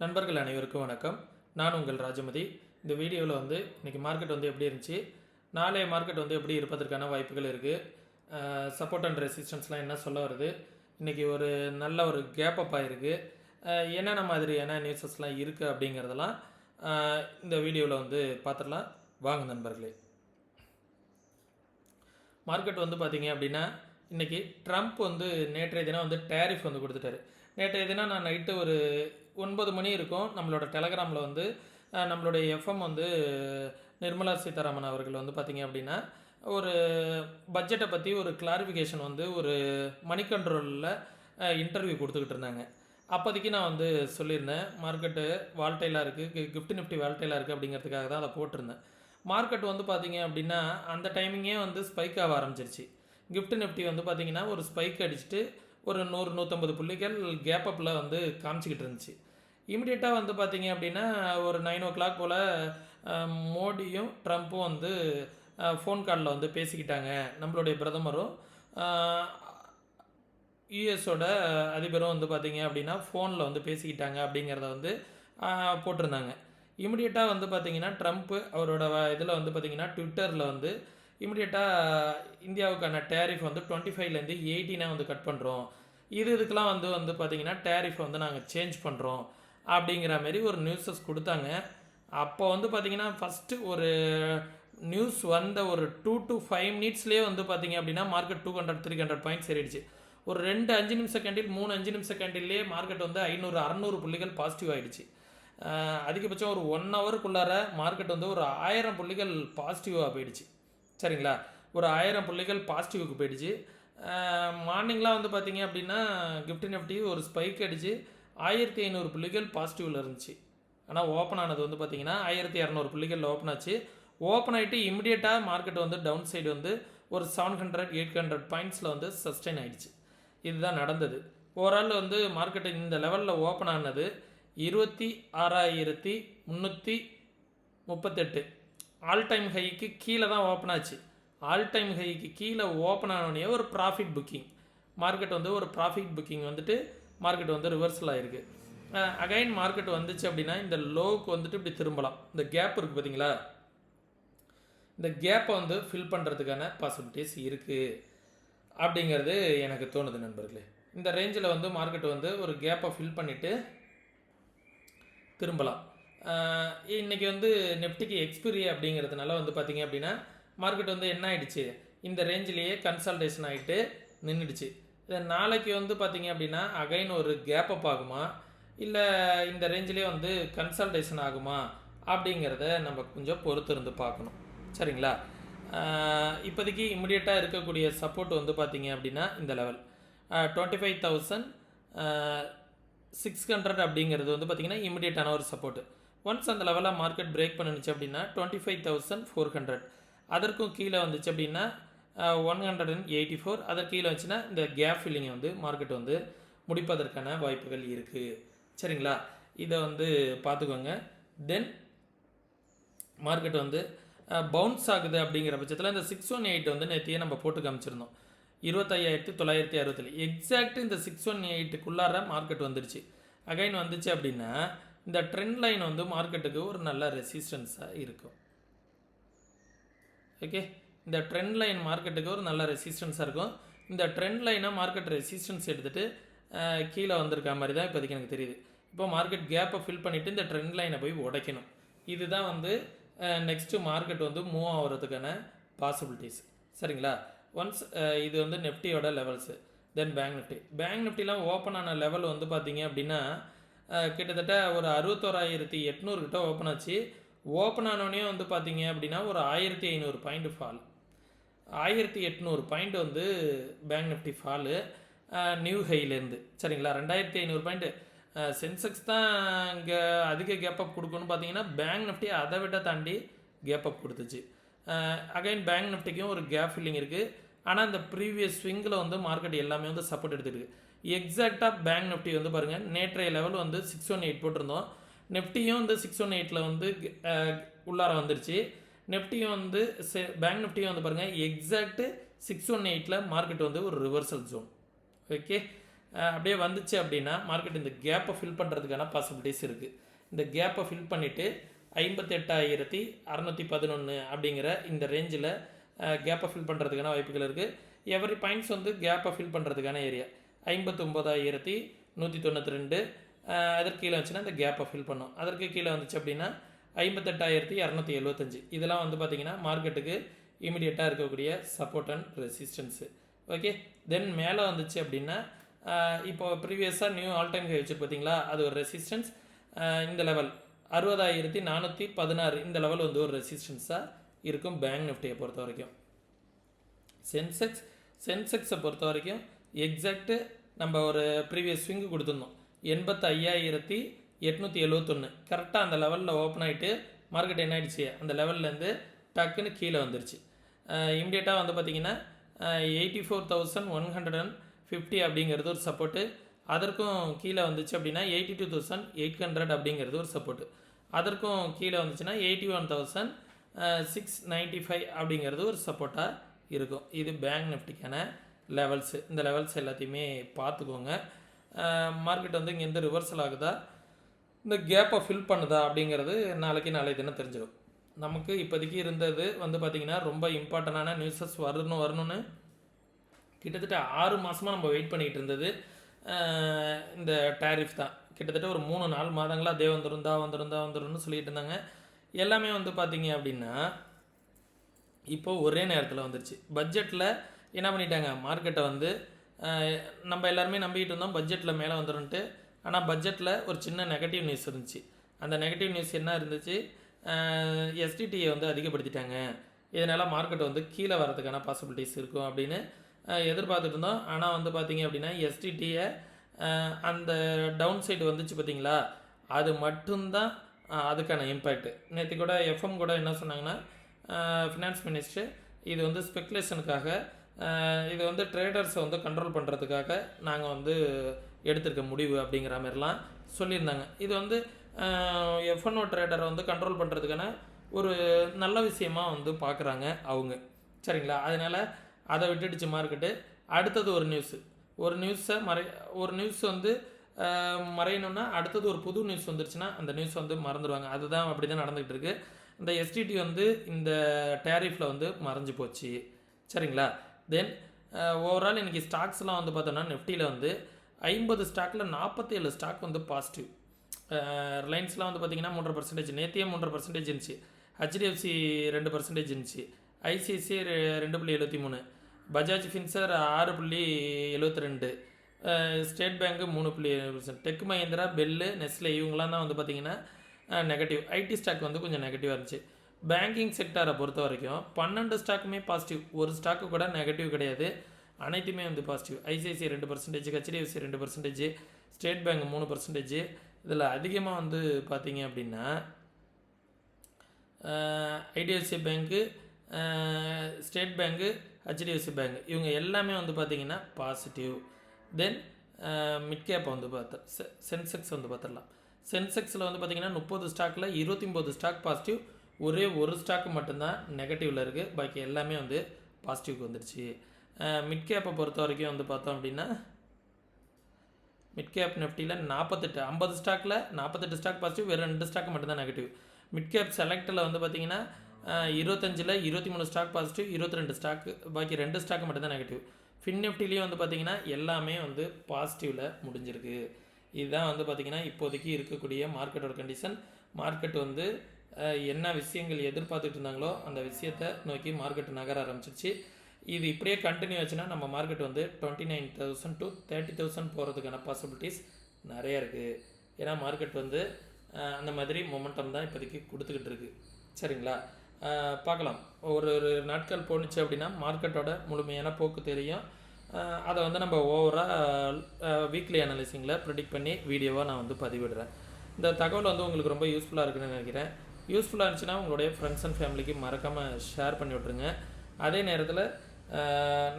நண்பர்கள் அனைவருக்கும் வணக்கம். நான் உங்கள் ராஜமதி. இந்த வீடியோவில் வந்து இன்றைக்கி மார்க்கெட் வந்து எப்படி இருந்துச்சு? நாளைய மார்க்கெட் வந்து எப்படி இருப்பதற்கான வாய்ப்புகள் இருக்குது சப்போர்ட் அண்ட் ரெசிஸ்டன்ஸ்லாம் என்ன சொல்ல வருது? இன்றைக்கி ஒரு நல்ல ஒரு கேப் அப் ஆகிருக்கு என்னென்ன மாதிரியான நியூஸஸ்லாம் இருக்குது அப்படிங்கிறதெல்லாம் இந்த வீடியோவில் வந்து பார்த்துடலாம் வாங்க நண்பர்களே. மார்க்கெட் வந்து பார்த்தீங்க அப்படின்னா இன்றைக்கி ட்ரம்ப் வந்து நேற்றைய தினம் வந்து டேரிஃப் வந்து கொடுத்துட்டாரு. நேற்றைய தினம் நான் நைட்டு ஒரு ஒன்பது மணி இருக்கும். நம்மளோட டெலகிராமில் வந்து நம்மளுடைய எஃப்எம் வந்து நிர்மலா சீதாராமன் அவர்கள் வந்து பார்த்தீங்க அப்படின்னா ஒரு பட்ஜெட்டை பற்றி ஒரு கிளாரிஃபிகேஷன் வந்து ஒரு மணி கண்ட்ரோலில் இன்டர்வியூ கொடுத்துக்கிட்டு இருந்தாங்க. அப்போதைக்கு நான் வந்து சொல்லியிருந்தேன் மார்க்கெட்டு வால்டைலாக இருக்குது கிஃப்ட் நிஃப்டி வால்டைலாக இருக்குது அப்படிங்கிறதுக்காக தான் அதை போட்டிருந்தேன். மார்க்கெட் வந்து பார்த்தீங்க அப்படின்னா அந்த டைமிங்கே வந்து ஸ்பைக் ஆக ஆரம்பிச்சிருச்சு. கிஃப்ட் நிஃப்டி வந்து பார்த்திங்கன்னா ஒரு ஸ்பைக் அடிச்சுட்டு ஒரு நூறு நூற்றம்பது புள்ளிகள் கேப்பப்பில் வந்து காமிச்சிக்கிட்டு இருந்துச்சு. இமிடியேட்டாக வந்து பார்த்தீங்க அப்படின்னா ஒரு நைன் ஓ கிளாக் போல் மோடியும் ட்ரம்ப்பும் வந்து ஃபோன் காலில் வந்து பேசிக்கிட்டாங்க. நம்மளுடைய பிரதமரும் யுஎஸோட அதிபரும் வந்து பார்த்தீங்க அப்படின்னா ஃபோனில் வந்து பேசிக்கிட்டாங்க அப்படிங்கிறத வந்து போட்டிருந்தாங்க. இமிடியேட்டாக வந்து பார்த்திங்கன்னா ட்ரம்ப்பு அவரோட இதில் வந்து பார்த்தீங்கன்னா ட்விட்டரில் வந்து இமிடியேட்டாக இந்தியாவுக்கான டேரிஃப் வந்து டுவெண்ட்டி ஃபைவ்லேருந்து எயிட்டீனாக வந்து கட் பண்ணுறோம் இது இதுக்கெலாம் வந்து வந்து பார்த்தீங்கன்னா டேரிஃப் வந்து நாங்கள் சேஞ்ச் பண்ணுறோம் அப்படிங்கிற மாரி ஒரு நியூஸஸ் கொடுத்தாங்க. அப்போ வந்து பார்த்தீங்கன்னா ஃபஸ்ட்டு ஒரு நியூஸ் வந்த ஒரு டூ டு ஃபைவ் மினிட்ஸ்லேயே வந்து பார்த்தீங்க அப்படின்னா market two hundred three hundred points ஏறிடுச்சு. ஒரு ரெண்டு அஞ்சு நிமிஷம் கேண்டில் மூணு அஞ்சு நிமிஷம் கேண்டில்லே மார்க்கெட் வந்து ஐநூறு அறநூறு புள்ளிகள் பாசிட்டிவ் ஆகிடுச்சு அதிகபட்சம் ஒரு ஒன் ஹவருக்குள்ளார மார்க்கெட் வந்து ஒரு ஆயிரம் புள்ளிகள் பாசிட்டிவாக போயிடுச்சு. சரிங்களா? ஒரு ஆயிரம் பிள்ளைகள் பாசிட்டிவுக்கு போயிடுச்சு. மார்னிங்லாம் வந்து பார்த்தீங்க அப்படின்னா கிஃப்ட் நிஃப்டி ஒரு ஸ்பைக் அடிச்சு ஆயிரத்தி ஐநூறு புள்ளிகள் பாசிட்டிவில் இருந்துச்சு. ஆனால் ஓப்பன் ஆனது வந்து பார்த்தீங்கன்னா ஆயிரத்தி இரநூறு புள்ளிகள் ஓப்பன் ஆச்சு. ஓப்பன் ஆகிட்டு இமிடியேட்டாக மார்க்கெட் வந்து டவுன் சைடு வந்து ஒரு செவன் ஹண்ட்ரட் எயிட் ஹண்ட்ரட் பாயிண்ட்ஸில் வந்து சஸ்டெயின் ஆகிடுச்சு இதுதான் நடந்தது. ஓவரால் வந்து மார்க்கெட் இந்த லெவலில் ஓப்பன் ஆனது இருபத்தி ஆறாயிரத்தி முந்நூற்றி முப்பத்தெட்டு. ஆல் டைம் ஹைக்கு கீழே தான் ஓப்பன் ஆச்சு. ஆல் டைம் ஹைக்கு கீழே ஓப்பன் ஆனோடனே ஒரு ப்ராஃபிட் புக்கிங் மார்க்கெட் வந்து ஒரு ப்ராஃபிட் புக்கிங் வந்துட்டு மார்க்கெட் வந்து ரிவர்சல் ஆகிருக்கு அகைன் மார்க்கெட் வந்துச்சு அப்படின்னா இந்த லோவுக்கு வந்துட்டு இப்படி திரும்பலாம். இந்த கேப் இருக்குது பார்த்தீங்களா இந்த கேப்பை வந்து ஃபில் பண்ணுறதுக்கான பாசிபிலிட்டிஸ் இருக்குது அப்படிங்கிறது எனக்கு தோணுது நண்பர்களே. இந்த ரேஞ்சில் வந்து மார்க்கெட் வந்து ஒரு கேப்பை ஃபில் பண்ணிவிட்டு திரும்பலாம். இன்றைக்கி இன்னைக்கு வந்து நெஃப்டிக்கு எக்ஸ்பிரி அப்படிங்கிறதுனால வந்து பார்த்தீங்க அப்படின்னா மார்க்கெட் வந்து என்ன ஆகிடுச்சு இந்த ரேஞ்சிலேயே கன்சல்டேஷன் ஆகிட்டு நின்றுடுச்சு இது நாளைக்கு வந்து பார்த்தீங்க அப்படின்னா அகைன் ஒரு கேப் அப் ஆகுமா? இல்லை இந்த ரேஞ்சிலே வந்து கன்சல்டேஷன் ஆகுமா? அப்படிங்கிறத நம்ம கொஞ்சம் பொறுத்து இருந்து பார்க்கணும். சரிங்களா? இப்போதைக்கு இம்மிடியட்டாக இருக்கக்கூடிய சப்போர்ட் வந்து பார்த்தீங்க அப்படின்னா இந்த level twenty five thousand six hundred அப்படிங்கிறது வந்து பார்த்தீங்கன்னா இமிடியேட்டான ஒரு சப்போர்ட்டு ஒன்ஸ் அந்த லெவலில் மார்க்கெட் பிரேக் பண்ணுச்சு அப்படின்னா twenty five thousand four hundred அதற்கும் கீழே வந்துச்சு அப்படின்னா one hundred and eighty four அதற்கு கீழே வந்துச்சுன்னா இந்த கேப் ஃபில்லிங்கை வந்து மார்க்கெட் வந்து முடிப்பதற்கான வாய்ப்புகள் இருக்குது சரிங்களா? இதை வந்து பார்த்துக்கோங்க. தென் மார்க்கெட் வந்து பவுன்ஸ் ஆகுது அப்படிங்கிற பட்சத்தில் இந்த சிக்ஸ் ஒன் எயிட் வந்து நேற்றையே நம்ம போட்டு காமிச்சிருந்தோம். இருபத்தையாயிரத்தி தொள்ளாயிரத்தி அறுபத்தில் எக்ஸாக்ட் இந்த சிக்ஸ் ஒன் எயிட்டுக்குள்ளார மார்க்கெட் வந்துருச்சு. அகைன் வந்துச்சு அப்படின்னா இந்த ட்ரெண்ட் லைன் வந்து மார்க்கெட்டுக்கு ஒரு நல்ல ரெசிஸ்டன்ஸாக இருக்கும். ஓகே இந்த ட்ரெண்ட் லைன் மார்க்கெட்டுக்கு ஒரு நல்ல ரெசிஸ்டன்ஸாக இருக்கும். இந்த ட்ரெண்ட் லைனை மார்க்கெட் ரெசிஸ்டன்ஸ் எடுத்துகிட்டு கீழே வந்திருக்க மாதிரி தான் இப்போதைக்கு எனக்கு தெரியுது. இப்போ மார்க்கெட் கேப்பை ஃபில் பண்ணிவிட்டு இந்த ட்ரெண்ட் லைனை போய் உடைக்கணும். இதுதான் வந்து நெக்ஸ்ட்டு மார்க்கெட் வந்து மூவ் ஆகிறதுக்கான பாசிபிலிட்டிஸ் சரிங்களா? ஒன்ஸ் இது வந்து நெஃப்டியோட levels then bank Nifty bank நிஃப்டிலாம் open ஆன லெவல் வந்து பார்த்தீங்க அப்படின்னா கிட்டத்தட்ட ஒரு அறுபத்தோராயிரத்தி எட்நூறு கிட்ட ஓப்பன் ஆச்சு. ஓப்பன் ஆனோடனே வந்து பார்த்தீங்க அப்படின்னா ஒரு ஆயிரத்தி ஐநூறு பாயிண்ட் ஃபால் ஆயிரத்தி எட்நூறு பாயிண்ட் வந்து பேங்க் நிஃப்டி ஃபாலு நியூ ஹைலேருந்து சரிங்களா? ரெண்டாயிரத்தி ஐநூறு பாயிண்ட்டு சென்செக்ஸ் தான் இங்கே அதிக கேப் அப் கொடுக்கணும்னு பார்த்தீங்கன்னா பேங்க் நிஃப்டி அதை விட தாண்டி கேப் அப் கொடுத்துச்சு. அகைன் பேங்க் நிஃப்டிக்கும் ஒரு கேப் ஃபில்லிங் இருக்குது ஆனால் அந்த ப்ரீவியஸ் ஸ்விங்கில் வந்து மார்க்கெட் எல்லாமே வந்து சப்போர்ட் எடுத்துருக்கு எக்ஸாக்டாக பேங்க் நிஃப்டி வந்து பாருங்கள் நேற்றைய லெவல் வந்து சிக்ஸ் ஒன் எயிட் போட்டிருந்தோம். நிஃப்டியும் வந்து சிக்ஸ் ஒன் எயிட்டில் வந்து உள்ளார வந்துருச்சு. நிஃப்டியும் வந்து பேங்க் நிஃப்டியும் வந்து பாருங்கள் எக்ஸாக்ட்டு சிக்ஸ் ஒன் எயிட்டில் மார்க்கெட் வந்து ஒரு ரிவர்சல் ஜோன் ஓகே அப்படியே வந்துச்சு அப்படின்னா மார்க்கெட் இந்த கேப்பை ஃபில் பண்ணுறதுக்கான பாசிபிலிட்டிஸ் இருக்குது இந்த கேப்பை ஃபில் பண்ணிவிட்டு ஐம்பத்தெட்டாயிரத்தி அறநூற்றி பதினொன்று அப்படிங்கிற இந்த ரேஞ்சில் கேப்பை ஃபில் பண்ணுறதுக்கான வாய்ப்புகள் இருக்குது எவரி பாயிண்ட்ஸ் வந்து கேப்பை ஃபில் பண்ணுறதுக்கான ஏரியா ஐம்பத்தொம்போதாயிரத்தி நூற்றி தொண்ணூற்றி ரெண்டு அதற்கு கீழே வந்துச்சுன்னா இந்த கேப்பை ஃபில் பண்ணும். அதற்கு கீழே வந்துச்சு அப்படின்னா ஐம்பத்தெட்டாயிரத்தி இரநூத்தி எழுபத்தஞ்சு இதெல்லாம் வந்து பார்த்திங்கன்னா மார்க்கெட்டுக்கு இமிடியேட்டாக இருக்கக்கூடிய support and resistance okay then மேலே வந்துச்சு அப்படின்னா இப்போ ப்ரீவியஸாக நியூ ஆல் டைம் ஹை வச்சு பார்த்தீங்களா அது ஒரு ரெசிஸ்டன்ஸ் இந்த லெவல் அறுபதாயிரத்தி நானூற்றி பதினாறு இந்த லெவல் வந்து ஒரு ரெசிஸ்டன்ஸாக இருக்கும் பேங்க் நிஃப்டியை பொறுத்த வரைக்கும். சென்செக்ஸ் சென்செக்ஸை பொறுத்த வரைக்கும் எக்ஸாக்ட்டு நம்ம ஒரு ப்ரீவியஸ் ஸ்விங்கு கொடுத்துருந்தோம். எண்பத்தி ஐயாயிரத்தி எட்நூற்றி எழுவத்தொன்று கரெக்டாக அந்த லெவலில் ஓப்பன் ஆகிட்டு மார்க்கெட் என்ன ஆகிடுச்சு அந்த லெவல்லேருந்து டக்குன்னு கீழே வந்துருச்சு. இம்மிடியேட்டாக வந்து பார்த்திங்கன்னா eighty four thousand one hundred and fifty அப்படிங்கிறது ஒரு சப்போர்ட்டு அதற்கும் கீழே வந்துச்சு அப்படின்னா eighty two thousand eight hundred அப்படிங்கிறது ஒரு சப்போர்ட்டு அதற்கும் கீழே வந்துச்சுன்னா eighty one thousand six ninety five அப்படிங்கிறது ஒரு சப்போர்ட்டாக இருக்கும். இது பேங்க் நிஃப்டிக்கான லெவல்ஸு இந்த லெவல்ஸ் எல்லாத்தையுமே பார்த்துக்கோங்க. மார்க்கெட் வந்து இங்கேருந்து ரிவர்சல் ஆகுதா? இந்த கேப்பை ஃபில் பண்ணுதா அப்படிங்கிறது நாளைக்கு நாளைக்கு தினம் தெரிஞ்சிடும். நமக்கு இப்போதைக்கு இருந்தது வந்து பார்த்திங்கன்னா ரொம்ப இம்பார்ட்டண்டான நியூஸஸ் வரணும் வரணும்னு கிட்டத்தட்ட ஆறு மாதமாக நம்ம வெயிட் பண்ணிக்கிட்டு இருந்தது. இந்த டேரிஃப் தான். கிட்டத்தட்ட ஒரு மூணு நாலு மாதங்களாக அதே வந்துடும் தான் வந்துடும் தான் வந்துடும்னு சொல்லிட்டு இருந்தாங்க. எல்லாமே வந்து பார்த்திங்க அப்படின்னா இப்போ ஒரே நேரத்தில் வந்துருச்சு. பட்ஜெட்டில் என்ன பண்ணிட்டாங்க? மார்க்கெட்டை வந்து நம்ம எல்லாருமே நம்பிக்கிட்டு இருந்தோம். பட்ஜெட்டில் மேலே வந்துருன்ட்டு ஆனால் பட்ஜெட்டில் ஒரு சின்ன நெகட்டிவ் நியூஸ் இருந்துச்சு. அந்த நெகட்டிவ் நியூஸ் என்ன இருந்துச்சு? எஸ்டிடியை வந்து அதிகப்படுத்திட்டாங்க. இதனால் மார்க்கெட் வந்து கீழே வரதுக்கான பாசிபிலிட்டிஸ் இருக்கும் அப்படின்னு எதிர்பார்த்துட்டு இருந்தோம். ஆனால் வந்து பார்த்தீங்க அப்படின்னா எஸ்டிடியை அந்த டவுன் சைடு வந்துச்சு பார்த்தீங்களா அது மட்டும்தான் அதுக்கான இம்பேக்ட் நேற்று கூட எஃப்எம் கூட என்ன சொன்னாங்கன்னா ஃபினான்ஸ் மினிஸ்டர் இது வந்து ஸ்பெக்குலேஷனுக்காக இது வந்து ட்ரேடர்ஸை வந்து கண்ட்ரோல் பண்ணுறதுக்காக நாங்கள் வந்து எடுத்திருக்க முடிவு அப்படிங்கிற மாதிரிலாம் சொல்லியிருந்தாங்க. இது வந்து எஃப்என்ஓ ட்ரேடரை வந்து கண்ட்ரோல் பண்ணுறதுக்கான ஒரு நல்ல விஷயமாக வந்து பார்க்குறாங்க அவங்க. சரிங்களா? அதனால் அதை விட்டுடுச்சு மார்க்கெட்டு அடுத்தது ஒரு நியூஸு ஒரு நியூஸை மறை ஒரு நியூஸ் வந்து மறையணும்னா அடுத்தது ஒரு புது நியூஸ் வந்துருச்சுன்னா அந்த நியூஸ் வந்து மறந்துடுவாங்க அதுதான் அப்படி தான் நடந்துகிட்டு இருக்குது இந்த எஸ்டிடி வந்து இந்த டேரிஃபில் வந்து மறைஞ்சு போச்சு. சரிங்களா? தென் ஓவரால் இன்றைக்கி ஸ்டாக்ஸ்லாம் வந்து பார்த்தோன்னா நிஃப்டியில் வந்து ஐம்பது ஸ்டாக்கில் நாற்பத்தேழு ஸ்டாக் வந்து பாசிட்டிவ் ரிலையன்ஸ்லாம் uh, வந்து பார்த்தீங்கன்னா மூன்றரை பர்சன்டேஜ் நேத்தியே மூன்றரை பர்சன்டேஜ் இருந்துச்சு. ஹெச்டிஎஃப்சி ரெண்டு பர்சன்டேஜ் இருந்துச்சு. ஐசிஐசி ரெண்டு புள்ளி எழுபத்தி மூணு. பஜாஜ் ஃபின்சர் ஆறு புள்ளி எழுபத்தி ரெண்டு. Uh, ஸ்டேட் பேங்க்கு மூணு புள்ளி பர்சன்ட் டெக் மஹிந்திரா பெல்லு நெஸ்லே இவங்களாம் தான் வந்து பார்த்திங்கன்னா நெகட்டிவ் uh, ஐடி ஸ்டாக் வந்து கொஞ்சம் நெகட்டிவாக இருந்துச்சு. பேங்கிங் செக்டாரை பொறுத்த வரைக்கும் பன்னெண்டு ஸ்டாக்குமே பாசிட்டிவ் ஒரு ஸ்டாக்கு கூட நெகட்டிவ் கிடையாது. அனைத்துமே வந்து பாசிட்டிவ் ஐசிஐசிஐ ரெண்டு பர்சன்டேஜ் ஹெச்டிஎஃப்சி ரெண்டு பர்சன்டேஜ் ஸ்டேட் பேங்க் மூணு பர்சன்டேஜ் இதில் அதிகமாக வந்து பார்த்தீங்க அப்படின்னா ஐடிஎஃப்சி பேங்க்கு ஸ்டேட் பேங்க்கு ஹெச்டிஎஃப்சி பேங்க் இவங்க எல்லாமே வந்து பார்த்தீங்கன்னா பாசிட்டிவ் தென் மிட் கேப் வந்து பார்த்தா சென்செக்ஸ் வந்து பார்த்துடலாம் சென்செக்ஸில் வந்து பார்த்தீங்கன்னா முப்பது ஸ்டாக்கில் இருபத்தி ஒம்பது ஸ்டாக் பாசிட்டிவ் ஒரே ஒரு ஸ்டாக்கு மட்டும்தான் நெகட்டிவில் இருக்குது பாக்கி எல்லாமே வந்து பாசிட்டிவ்க்கு வந்துடுச்சு. மிட் கேப்பை பொறுத்த வரைக்கும் வந்து பார்த்தோம் அப்படின்னா மிட் கேப் நிஃப்டியில் நாற்பத்தெட்டு ஐம்பது ஸ்டாக்கில் நாற்பத்தெட்டு ஸ்டாக் பாசிட்டிவ் வெறும் ரெண்டு ஸ்டாக் மட்டும்தான் நெகட்டிவ் மிட் கேப் செலக்டில் வந்து பார்த்தீங்கன்னா இருபத்தஞ்சில் இருபத்தி மூணு ஸ்டாக் பாசிட்டிவ் இருபத்தி ரெண்டு ஸ்டாக் பாக்கி ரெண்டு ஸ்டாக் மட்டும்தான் நெகட்டிவ் ஃபின் நிஃப்டிலையும் வந்து பார்த்திங்கன்னா எல்லாமே வந்து பாசிட்டிவில் முடிஞ்சிருக்கு. இதுதான் வந்து பார்த்திங்கன்னா இப்போதைக்கு இருக்கக்கூடிய மார்க்கெட்டோட கண்டிஷன் மார்க்கெட் வந்து என்ன விஷயங்கள் எதிர்பார்த்துட்டு இருந்தாங்களோ அந்த விஷயத்தை நோக்கி மார்க்கெட் நகர ஆரம்பிச்சிருச்சு. இது இப்படியே கண்டினியூ ஆச்சுன்னா நம்ம மார்க்கெட் வந்து twenty nine thousand to thirty thousand போகிறதுக்கான பாசிபிலிட்டிஸ் நிறைய இருக்குது ஏன்னா மார்க்கெட் வந்து அந்த மாதிரி மொமெண்டம் தான் இப்போதைக்கு கொடுத்துக்கிட்டு இருக்குது சரிங்களா? பார்க்கலாம். ஒரு ஒரு நாட்கள் போணுச்சு அப்படின்னா மார்க்கெட்டோட முழுமையான போக்கு தெரியும். அதை வந்து நம்ம ஓவராக வீக்லி அனலைசிங்கில் ப்ரிடிக்ட் பண்ணி வீடியோவாக நான் வந்து பதிவிடுறேன். இந்த தகவல் வந்து உங்களுக்கு ரொம்ப யூஸ்ஃபுல்லாக இருக்குன்னு நினைக்கிறேன். யூஸ்ஃபுல்லாக இருந்துச்சுன்னா உங்களுடைய ஃப்ரெண்ட்ஸ் அண்ட் ஃபேமிலிக்கு மறக்காமல் ஷேர் பண்ணி விட்ருங்க அதே நேரத்தில்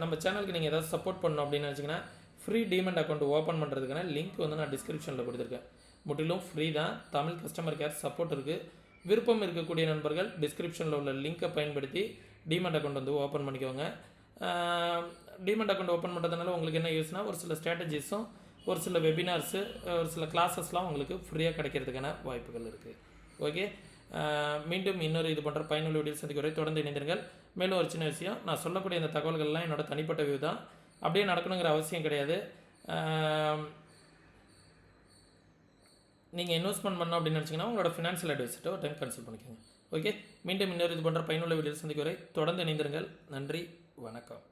நம்ம சேனலுக்கு நீங்கள் ஏதாவது சப்போர்ட் பண்ணணும் அப்படின்னு நினச்சிங்கன்னா ஃப்ரீ டீமெண்ட் அக்கௌண்ட் ஓப்பன் பண்ணுறதுக்கான லிங்க் வந்து நான் டிஸ்கிரிப்ஷனில் கொடுத்துருக்கேன். முற்றிலும் ஃப்ரீ தான். தமிழ் கஸ்டமர் கேர் சப்போர்ட் இருக்குது விருப்பம் இருக்கக்கூடிய நண்பர்கள் டிஸ்கிரிப்ஷனில் உள்ள லிங்கை பயன்படுத்தி டீமெண்ட் அக்கௌண்ட் வந்து ஓப்பன் பண்ணிக்கோங்க. டீமெண்ட் அக்கௌண்ட் ஓப்பன் பண்ணுறதுனால உங்களுக்கு என்ன யூஸ்னால் ஒரு சில ஸ்ட்ராட்டஜிஸும் ஒரு சில வெபினார்ஸு ஒரு சில கிளாஸஸ்லாம் உங்களுக்கு ஃப்ரீயாக கிடைக்கிறதுக்கான வாய்ப்புகள் இருக்குது ஓகே மீண்டும் இன்னொரு இது போன்ற பயனுள்ள வீடியோ சந்திக்க வரை தொடர்ந்து இணைந்திருங்கள். மேலும் ஒரு சின்ன விஷயம் நான் சொல்லக்கூடிய இந்த தகவல்கள்லாம் என்னோட தனிப்பட்ட வியூ தான். அப்படியே நடக்கணுங்கிற அவசியம் கிடையாது. நீங்கள் இன்வெஸ்ட்மெண்ட் பண்ணணும் அப்படின்னு நினச்சிங்கன்னா உங்களோட ஃபினான்ஷியல் அட்வைஸ்ட்டோ ஒரு டைம் கன்சல்ட் பண்ணிக்கோங்க. ஓகே மீண்டும் இன்னொரு இது போன்ற பயனுள்ள வீடியோ சந்திக்க வரை தொடர்ந்து இணைந்திருங்கள். நன்றி வணக்கம்.